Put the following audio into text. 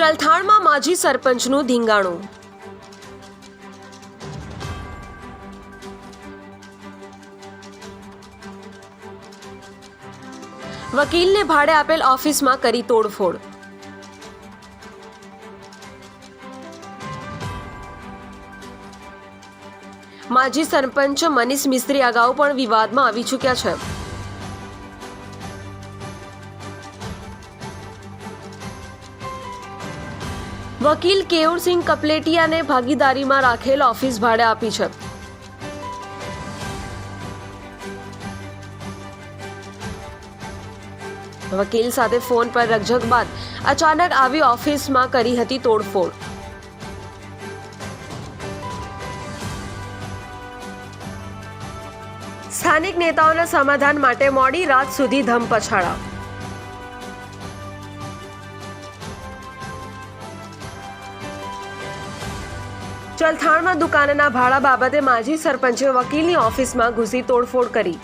ચલથાણમાં માજી સરપંચનું ધીંગાણું. વકીલને ભાડે આપેલ ઓફિસમાં કરી તોડફોડ. માજી સરપંચ મનીષ મિસ્ત્રી અગાઉ પણ વિવાદમાં આવી ચૂક્યા છે. વકીલ કેવુરસિંહ કપલેટિયાને ભાગીદારીમાં રાખેલ ઓફિસ ભાડે આપી છે. વકીલ સાથે ફોન પર રકઝક બાદ અચાનક આવી ઓફિસમાં કરી હતી તોડફોડ. સ્થાનિક નેતાઓના સમાધાન માટે મોડી રાત સુધી ધમપછાડા. ચલથાણમાં દુકાનના ભાડા બાબતે માજી સરપંચે વકીલની ઓફિસમાં ઘૂસી તોડફોડ કરી.